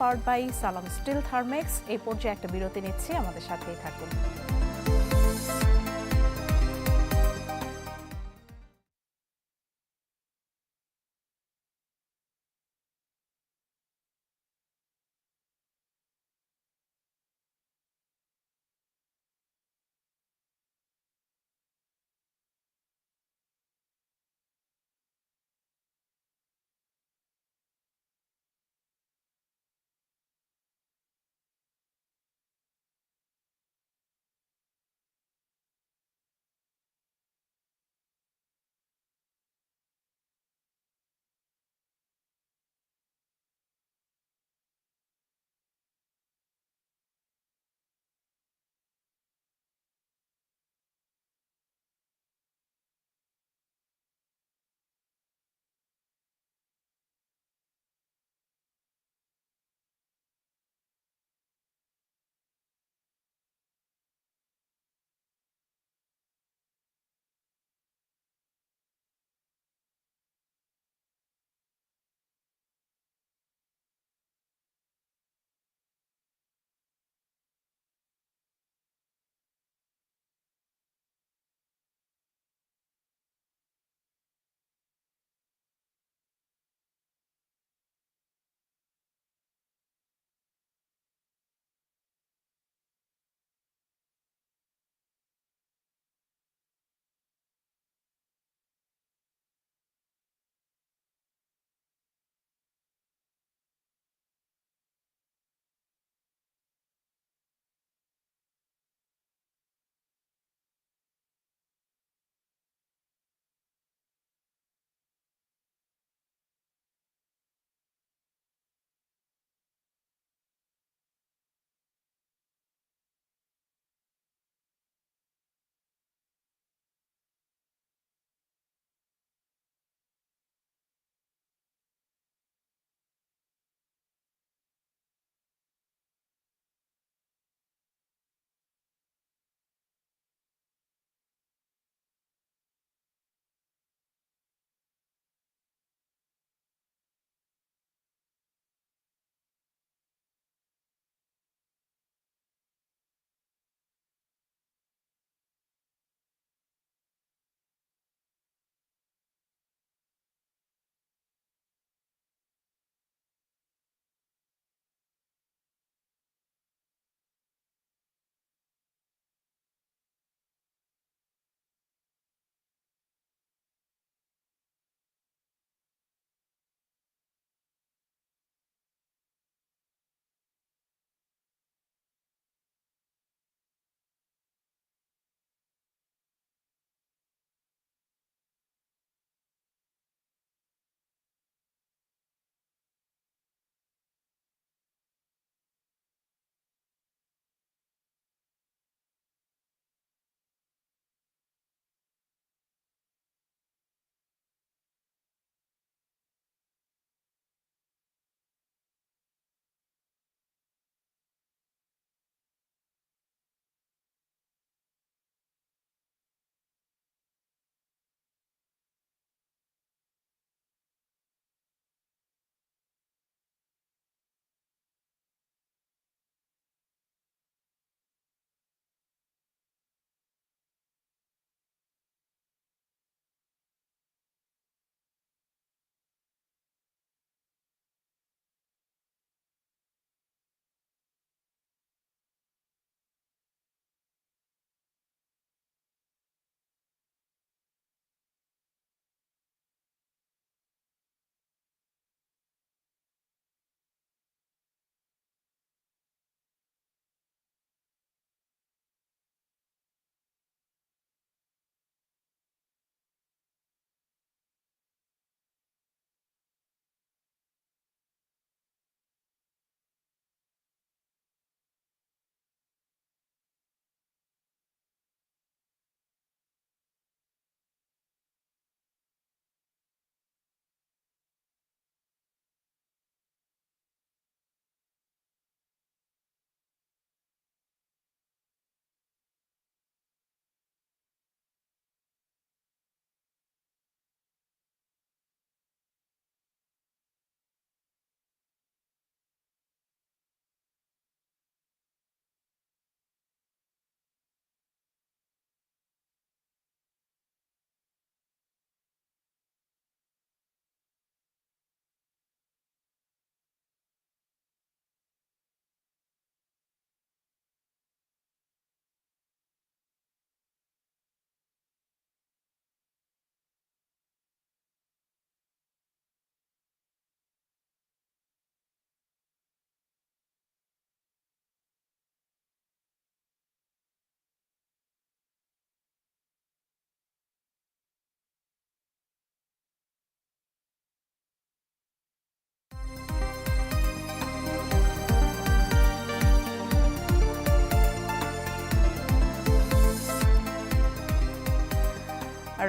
Powered by Salam steel Thermex. এই পর্যায়ে একটা বিরতি নিচ্ছি আমাদের সাথেই থাকুন।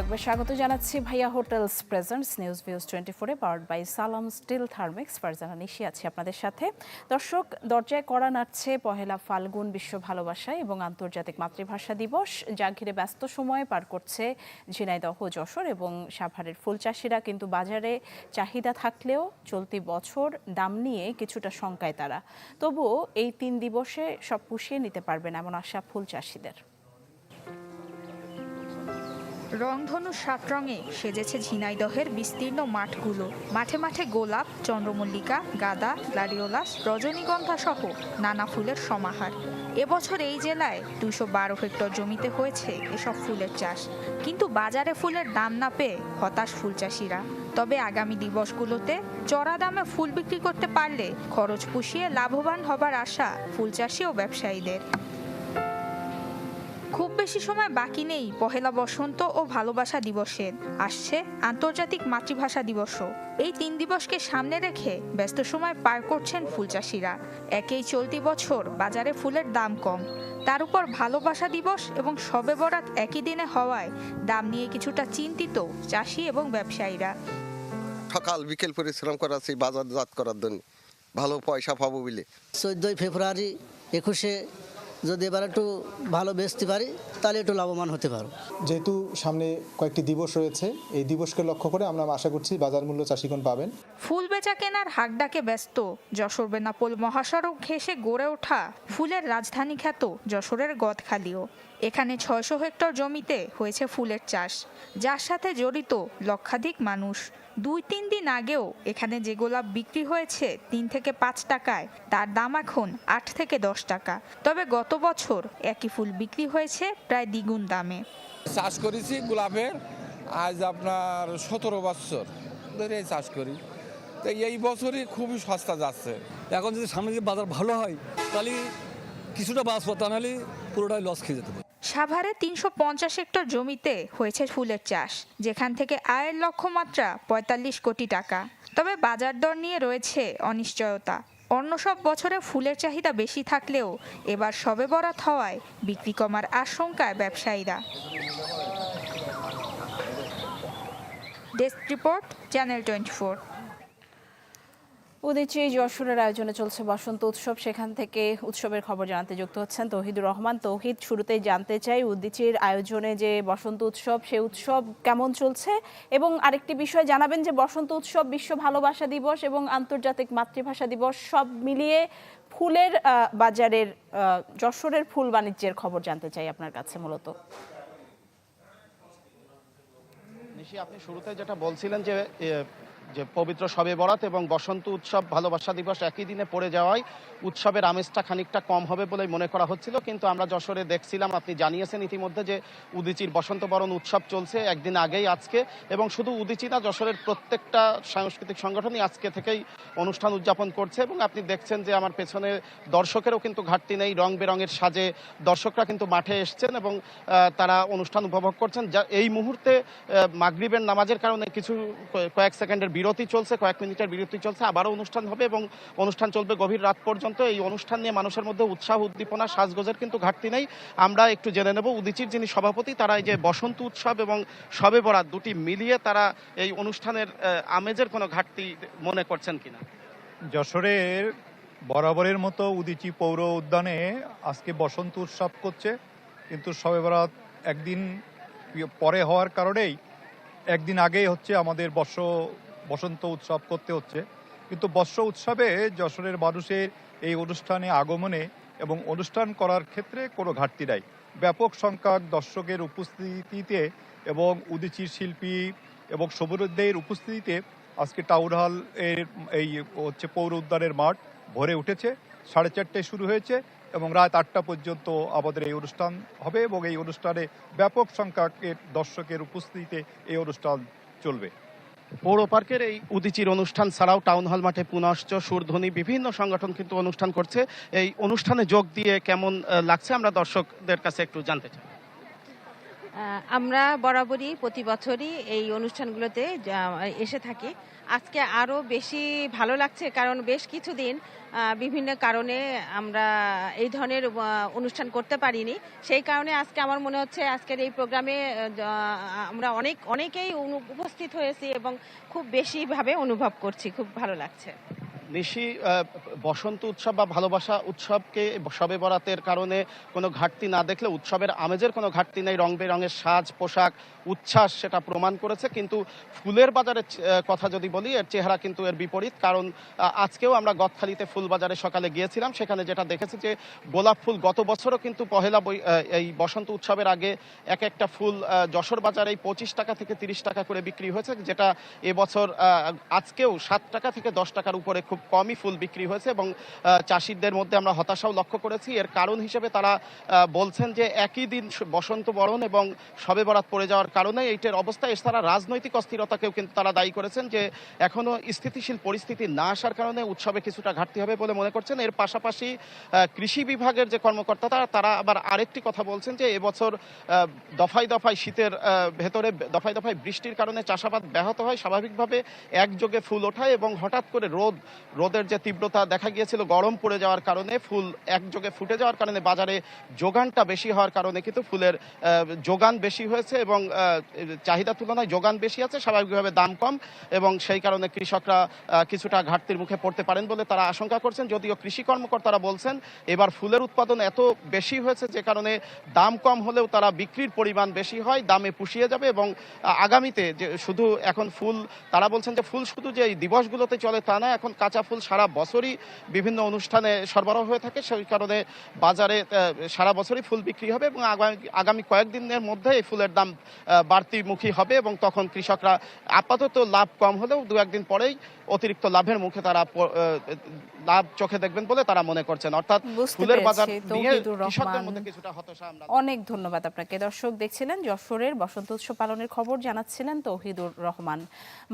একবার স্বাগত জানাচ্ছি Bhaiya hotels presents, news views twenty ফোরে powered by Salam steel Thermex. Farzana Nishi আছি আপনাদের সাথে। দর্শক, দরজায় করা নাড়ছে পহেলা ফাল্গুন বিশ্ব ভালোবাসা এবং আন্তর্জাতিক মাতৃভাষা দিবস। যা ঘিরে ব্যস্ত সময় পার করছে ঝিনাইদহ, যশোর এবং সাভারের ফুল চাষিরা। কিন্তু বাজারে চাহিদা থাকলেও চলতি বছর দাম নিয়ে কিছুটা শঙ্কায় তারা। তবুও এই তিন দিবসে সব পুষিয়ে নিতে পারবেন এমন আশা ফুল চাষিদের। রংধনু সাত রঙে সেজেছে ঝিনাইদহের বিস্তীর্ণ মাঠগুলো। মাঠে মাঠে গোলাপ, চন্দ্রমল্লিকা, গাঁদা, গ্লাডিওলাস, রজনীগন্ধা সহ নানা ফুলের সমাহার। এবছর এই জেলায় দুশো বারো হেক্টর জমিতে হয়েছে এসব ফুলের চাষ। কিন্তু বাজারে ফুলের দাম না পেয়ে হতাশ ফুল চাষিরা। তবে আগামী দিবসগুলোতে চড়া দামে ফুল বিক্রি করতে পারলে খরচ পুষিয়ে লাভবান হবার আশা ফুল চাষি ও ব্যবসায়ীদের। খুব বেশি সময় বাকি নেই পহেলা বসন্ত ও ভালোবাসা দিবসের আসছে আন্তর্জাতিক মাতৃভাষা দিবসও। এই তিন দিবসকে সামনে রেখে ব্যস্ত সময় পার করছেন ফুল চাষিরা। একেই চলতি বছর বাজারে ফুলের দাম কম। তার উপর ভালোবাসা দিবস এবং শবে বরাত একই দিনে হওয়ায় দাম নিয়ে কিছুটা চিন্তিত চাষি এবং ব্যবসায়ীরা। সকাল বিকেল পরিশ্রম করাচ্ছি বাজারজাত করার জন্য। ভালো পয়সা পাবো বলে। চোদ্দোই ফেব্রুয়ারি একুশে যদি এবার একটু ভালো বেচতে পারি তাহলে একটু লাভবান হতে পারো। যেহেতু সামনে কয়েকটি দিবস রয়েছে এই দিবসকে লক্ষ্য করে আমরা আশা করছি বাজার মূল্য চাষিগণ পাবেন। ফুল বেচা কেনার হাকডাকে ব্যস্ত যশোর বেনাপোল মহাসড়ক ঘেঁষে গড়ে ওঠা ফুলের রাজধানী খ্যাত যশোরের গদখালিও। এখানে ছয়শো হেক্টর জমিতে হয়েছে ফুলের চাষ যার সাথে জড়িত লক্ষাধিক মানুষ। দুই তিন দিন আগেও এখানে যে গোলাপ বিক্রি হয়েছে তিন থেকে পাঁচ টাকায় তার দাম এখন আট থেকে দশ টাকা। তবে গত বছর একই ফুল বিক্রি হয়েছে প্রায় দ্বিগুণ দামে। চাষ করেছি গোলাপের আজ আপনার সতেরো বছর ধরে চাষ করি। তো এই বছরই খুবই সস্তা যাচ্ছে। এখন যদি সামনে যদি বাজার ভালো হয় তাহলে কিছুটা বাঁচবো তা নাহলে পুরোটাই লস খেয়ে যেতে পারে। সাভারে তিনশো পঞ্চাশ হেক্টর জমিতে হয়েছে ফুলের চাষ, যেখান থেকে আয়ের লক্ষ্যমাত্রা পঁয়তাল্লিশ কোটি টাকা। তবে বাজার দর নিয়ে রয়েছে অনিশ্চয়তা। অন্য সব বছরে ফুলের চাহিদা বেশি থাকলেও এবার সবে বরাত হওয়ায় বিক্রি কমার আশঙ্কায় ব্যবসায়ীরা। Desk report, channel twenty Udichi যশোরের আয়োজনে চলছে বসন্ত উৎসব। সেখান থেকে উৎসবের খবর জানাতে যুক্ত হচ্ছেন তৌহিদুর রহমান। তৌহিদ, শুরুতেই জানতে চাই উদ্দিচির আয়োজনে যে বসন্ত উৎসব সেই উৎসব কেমন চলছে? এবং আরেকটি বিষয়, জানাবেন যে বসন্ত উৎসব বিশ্ব ভালোবাসা দিবস এবং আন্তর্জাতিক মাতৃভাষা দিবস সব মিলিয়ে ফুলের বাজারের যশোরের ফুল বাণিজ্যের খবর জানতে চাই আপনার কাছে মূলত। আপনি শুরুতে যেটা বলছিলেন যে যে পবিত্র শবে বরাত এবং বসন্ত উৎসব, ভালোবাসা দিবস একই দিনে পড়ে যাওয়ায় উৎসবের আমেজটা খানিকটা কম হবে বলে মনে করা হচ্ছিল। কিন্তু আমরা যশোরে দেখছিলাম, আপনি জানিয়েছেন ইতিমধ্যে যে উদিচির বসন্ত বরণ উৎসব চলছে একদিন আগেই আজকে এবং শুধু উদিচি না, যশোরের প্রত্যেকটা সাংস্কৃতিক সংগঠনই আজকে থেকেই অনুষ্ঠান উদযাপন করছে এবং আপনি দেখছেন যে আমার পেছনে দর্শকেরও কিন্তু ঘাটতি নেই, রং বেরঙের সাজে দর্শকরা কিন্তু মাঠে এসছেন এবং তারা অনুষ্ঠান উপভোগ করছেন। যা, এই মুহূর্তে মাগরিবের নামাজের কারণে কিছু কয়েক সেকেন্ডের বিরতি চলছে, কয়েক মিনিটের বিরতি চলছে, আবারও অনুষ্ঠান হবে এবং অনুষ্ঠান চলবে গভীর রাত পর্যন্ত। এই অনুষ্ঠান নিয়ে মানুষের মধ্যে উৎসাহ, উদ্দীপনা, সাজগোজের কিন্তু ঘাটতি নেই। আমরা একটু জেনে নেব উদিচির যিনি সভাপতি, তারা এই যে বসন্ত উৎসব এবং শবে বরাত দুটি মিলিয়ে তারা এই অনুষ্ঠানের আমেজের কোনো ঘাটতি মনে করছেন কিনা? যশোরের বরাবরের মতো উদিচি পৌর উদ্যানে আজকে বসন্ত উৎসব করছে, কিন্তু সবে বরাত একদিন পরে হওয়ার কারণেই একদিন আগেই হচ্ছে আমাদের বর্ষ বসন্ত উৎসব করতে হচ্ছে। কিন্তু বর্ষ উৎসবে যশোরের মানুষের এই অনুষ্ঠানে আগমনে এবং অনুষ্ঠান করার ক্ষেত্রে কোনো ঘাটতি নাই। ব্যাপক সংখ্যক দর্শকের উপস্থিতিতে এবং উদিচির শিল্পী এবং সমুদ্রের উপস্থিতিতে আজকে টাউন হল এর এই হচ্ছে পৌর উদ্যানের মাঠ ভরে উঠেছে। সাড়ে চারটায় শুরু হয়েছে এবং রাত আটটা পর্যন্ত আমাদের এই অনুষ্ঠান হবে এবং এই অনুষ্ঠানে ব্যাপক সংখ্যকের দর্শকের উপস্থিতিতে এই অনুষ্ঠান চলবে। পৌর পার্কের এই উদিচির অনুষ্ঠান ছাড়াও টাউন হল মাঠে পুনশ্চ সুরধ্বনি, বিভিন্ন সংগঠন কিন্তু অনুষ্ঠান করছে। এই অনুষ্ঠানে যোগ দিয়ে কেমন লাগছে আমরা দর্শকদের কাছে একটু জানতে চাই। আমরা বরাবরই প্রতি বছরই এই অনুষ্ঠানগুলোতে এসে থাকি। আজকে আরও বেশি ভালো লাগছে কারণ বেশ কিছুদিন বিভিন্ন কারণে আমরা এই ধরনের অনুষ্ঠান করতে পারিনি। সেই কারণে আজকে আমার মনে হচ্ছে আজকের এই প্রোগ্রামে আমরা অনেক, অনেকেই অনু- উপস্থিত হয়েছি এবং খুব বেশিভাবে অনুভব করছি। খুব ভালো লাগছে। নিশি বসন্ত উৎসব বা ভালোবাসা উৎসবকে সবে বরাতের কারণে কোনো ঘাটতি না দেখলে উৎসবের আমেজের কোনো ঘাটতি নেই। রং বেরঙের সাজ, পোশাক, উচ্ছ্বাস সেটা প্রমাণ করেছে। কিন্তু ফুলের বাজারের কথা যদি বলি, এর চেহারা কিন্তু এর বিপরীত। কারণ আজকেও আমরা গদখালিতে ফুল বাজারে সকালে গিয়েছিলাম। সেখানে যেটা দেখেছি যে গোলাপ ফুল গত বছরও কিন্তু পহেলা এই বসন্ত উৎসবের আগে এক একটা ফুল যশোর বাজারে এই পঁচিশ টাকা থেকে তিরিশ টাকা করে বিক্রি হয়েছে। যেটা এবছর আজকেও সাত টাকা থেকে দশ টাকার উপরে খুব কমই ফুল বিক্রি হয়েছে এবং চাষিদের মধ্যে আমরা হতাশাও লক্ষ্য করেছি। এর কারণ হিসেবে তারা বলছেন যে একই দিন বসন্ত বরণ এবং সবে বরাত পড়ে যাওয়ার কারণে এইটার অবস্থা। এছাড়া রাজনৈতিক অস্থিরতাকেও কিন্তু তারা দায়ী করেছেন যে এখনও স্থিতিশীল পরিস্থিতি না আসার কারণে উৎসবে কিছুটা ঘাটতি হবে বলে মনে করছেন। এর পাশাপাশি কৃষি বিভাগের যে কর্মকর্তা তারা তারা আবার আরেকটি কথা বলছেন যে এবছর দফায় দফায় শীতের ভেতরে, দফায় দফায় বৃষ্টির কারণে চাষাবাদ ব্যাহত হয়। স্বাভাবিকভাবে একযোগে ফুল ওঠায় এবং হঠাৎ করে রোদ রোদের যে তীব্রতা দেখা গিয়েছিল গরম পড়ে যাওয়ার কারণে ফুল একযোগে ফুটে যাওয়ার কারণে বাজারে যোগানটা বেশি হওয়ার কারণে কিন্তু ফুলের যোগান বেশি হয়েছে এবং আহ, চাহিদার তুলনায় যোগান বেশি আছে স্বাভাবিকভাবে দাম কম এবং সেই কারণে কৃষকরা কিছুটা ঘাটতির মুখে পড়তে পারেন বলে তারা আশঙ্কা করছেন। যদিও কৃষি কর্মকর্তারা বলছেন এবার ফুলের উৎপাদন এত বেশি হয়েছে যে কারণে দাম কম হলেও তারা বিক্রির পরিমাণ বেশি হয় দামে পুষিয়ে যাবে এবং আগামীতে যে শুধু এখন ফুল তারা বলছেন যে ফুল শুধু যে দিবসগুলোতে চলে তা না এখন কাঁচা ফুল সারা বছরই বিভিন্ন অনুষ্ঠানে সরবরাহ হয়ে থাকে। সেই কারণে বাজারে সারা বছরই ফুল বিক্রি হবে এবং আগামী আগামী কয়েকদিনের মধ্যে এই ফুলের দাম আহ, বাড়তিমুখী হবে এবং তখন কৃষকরা আপাতত লাভ কম হলেও দু একদিন পরেই অতিরিক্ত লাভের মুখে তারা লাভ চোখে দেখবেন বলে তারা মনে করছেন। অর্থাৎ ফুলের বাজার নিয়ে কৃষকদের মধ্যে কিছুটা হতাশা আমরা অনেক ধন্যবাদ আপনাকে। দর্শক দেখছিলেন যশোরের বসন্ত উৎসব পালনের খবর জানাচ্ছিলেন Touhidur Rahman.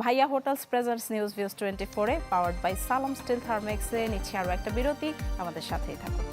Bhaiya hotels presents news views twenty ফোরে পাওয়ার্ড বাই সালাম স্টিল থার্মেক্সে নিচ্ছে আরও একটা বিরতি। আমাদের সাথেই থাকুন।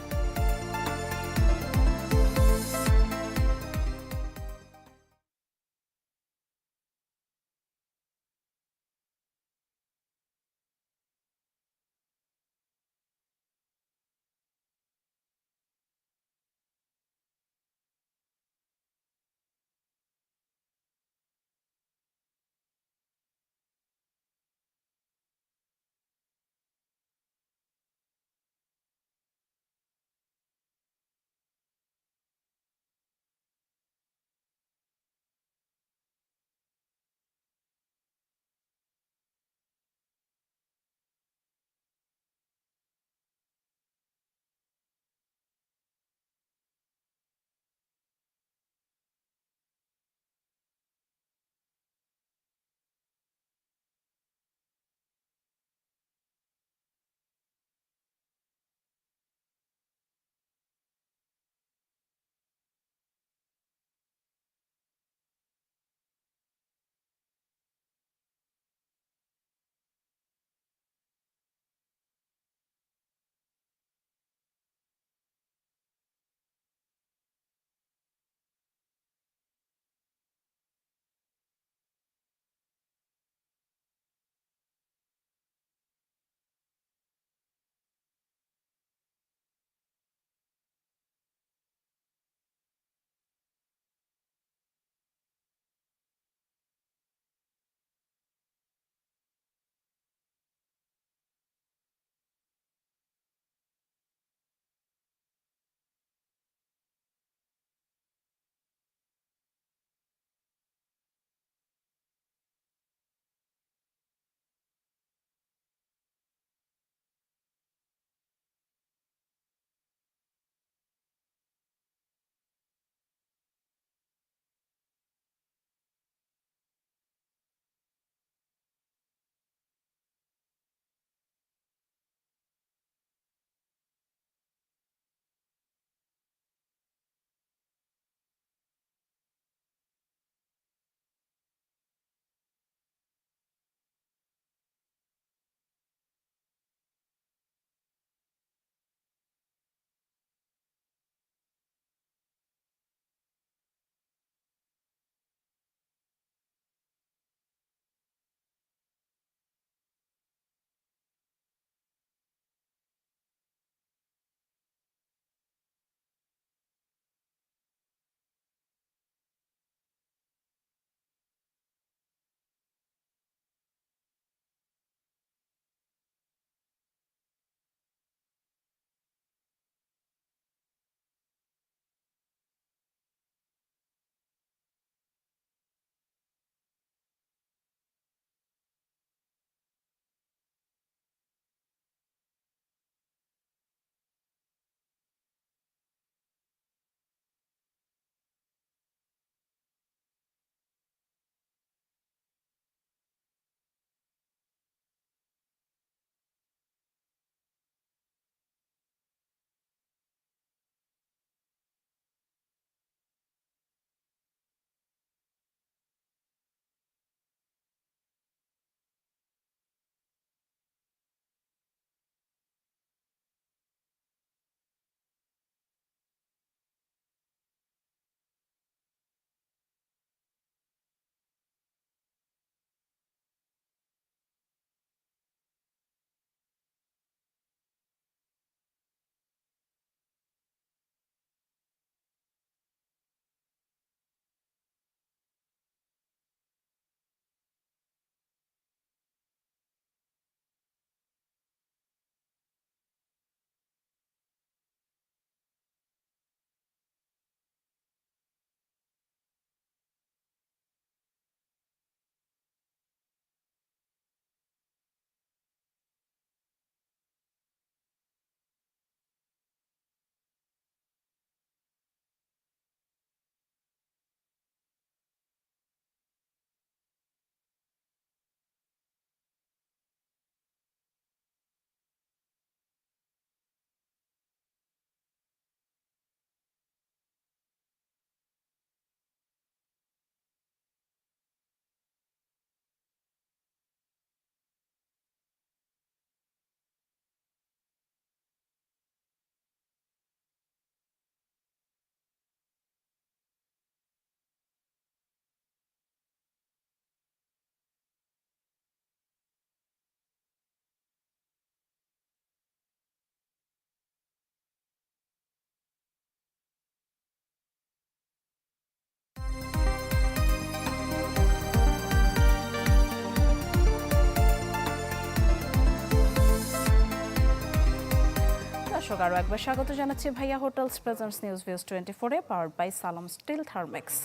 দর্শক আরও একবার স্বাগত জানাচ্ছি Bhaiya hotels presents news views twenty ফোরে powered by Salam steel Thermex.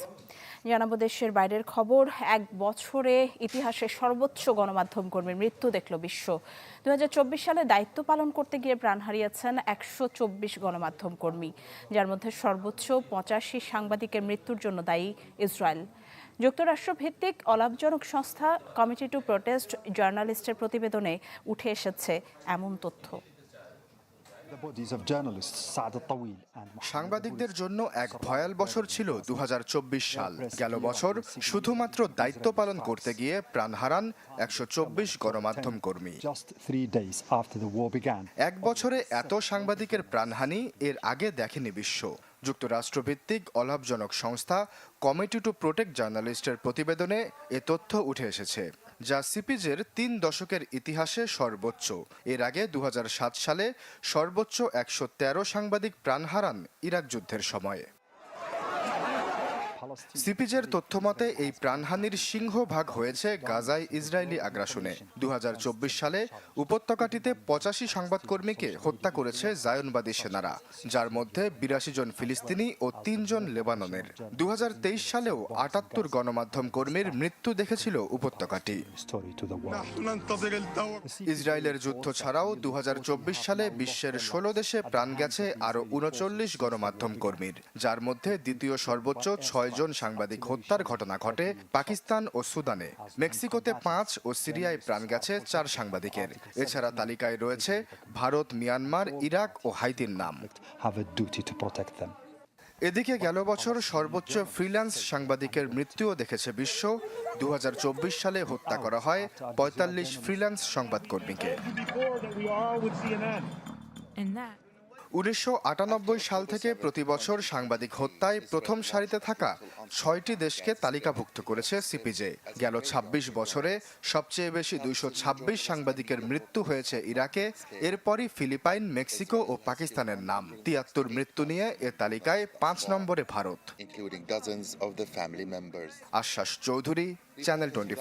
জানাব দেশের বাইরের খবর, এক বছরে ইতিহাসে সর্বোচ্চ গণমাধ্যম কর্মীর মৃত্যু দেখল বিশ্ব। দু হাজার চব্বিশ সালে দায়িত্ব পালন করতে গিয়ে প্রাণ হারিয়েছেন একশো চব্বিশ গণমাধ্যম কর্মী, যার মধ্যে সর্বোচ্চ পঁচাশি সাংবাদিকের মৃত্যুর জন্য দায়ী ইসরায়েল। যুক্তরাষ্ট্র ভিত্তিক অলাভজনক সংস্থা কমিটি টু প্রোটেস্ট জার্নালিস্টের প্রতিবেদনে উঠে এসেছে এমন তথ্য। সাংবাদিকদের জন্য এক ভয়াল বছর ছিল দু হাজার চব্বিশ সাল। গেল বছর শুধুমাত্র দায়িত্ব পালন করতে গিয়ে প্রাণ হারান একশো চব্বিশ গণমাধ্যম কর্মী। এক বছরে এত সাংবাদিকের প্রাণহানি এর আগে দেখেনি বিশ্ব। যুক্তরাষ্ট্রভিত্তিক অলাভজনক সংস্থা কমিটি টু প্রোটেক্ট জার্নালিস্টের প্রতিবেদনে এ তথ্য উঠে এসেছে। যা সিপিজের তিন দশকের ইতিহাসে সর্বোচ্চ। এর আগে দু হাজার সাত সালে সর্বোচ্চ একশো তেরো সাংবাদিক প্রাণ হারান ইরাক যুদ্ধের সময়ে। সিপিজের তথ্যমতে, এই প্রাণহানির সিংহভাগ হয়েছে গাজায় ইসরায়েলি আগ্রাসনে। দু হাজার চব্বিশ সালে উপত্যকাটিতে পঁচাশি সংবাদকর্মীকে হত্যা করেছে জায়নবাদী সেনারা, যার মধ্যে বিরাশি জন ফিলিস্তিনি ও তিনজন লেবাননের। দু সালেও আটাত্তর গণমাধ্যম কর্মীর মৃত্যু দেখেছিল উপত্যকাটি। ইসরায়েলের যুদ্ধ ছাড়াও দু হাজার চব্বিশ সালে বিশ্বের ষোলো দেশে প্রাণ গেছে আরও উনচল্লিশ গণমাধ্যম কর্মীর, যার মধ্যে দ্বিতীয় সর্বোচ্চ ছয়জন সাংবাদিক হত্যার ঘটনা ঘটে পাকিস্তান ও সুদানে। মেক্সিকোতে পাঁচ ও সিরিয়ায় প্রাণ গেছে চার সাংবাদিকের। এছাড়া তালিকায় রয়েছে ভারত মিয়ানমার ইরাক ও হাইতির নাম। এদিকে গেল বছর সর্বোচ্চ ফ্রিল্যান্স সাংবাদিকের মৃত্যুও দেখেছে বিশ্ব। দু হাজার চব্বিশ সালে হত্যা করা হয় পঁয়তাল্লিশ ফ্রিল্যান্স সংবাদকর্মীকে। উনিশশো আটানব্বই সাল থেকে প্রতি বছর সাংবাদিক হত্যায় প্রথম সারিতে থাকা ছয়টি দেশকে তালিকাভুক্ত করেছে সিপিজে। গেল ২৬ বছরে সবচেয়ে বেশি দুইশো ছাব্বিশ সাংবাদিকের মৃত্যু হয়েছে ইরাকে এরপরই ফিলিপাইন মেক্সিকো ও পাকিস্তানের নাম। তিয়াত্তর মৃত্যু নিয়ে এ তালিকায় পাঁচ নম্বরে ভারত। আশ্বাস চৌধুরী চ্যানেল টোয়েন্টি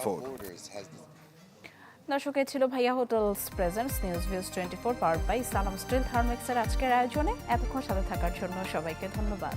দর্শক সঙ্গে ছিল Bhaiya hotels presents, news views twenty four power by Salam steel থার্মেক্সের আজকের আয়োজনে এতক্ষণ সাথে থাকার জন্য সবাইকে ধন্যবাদ।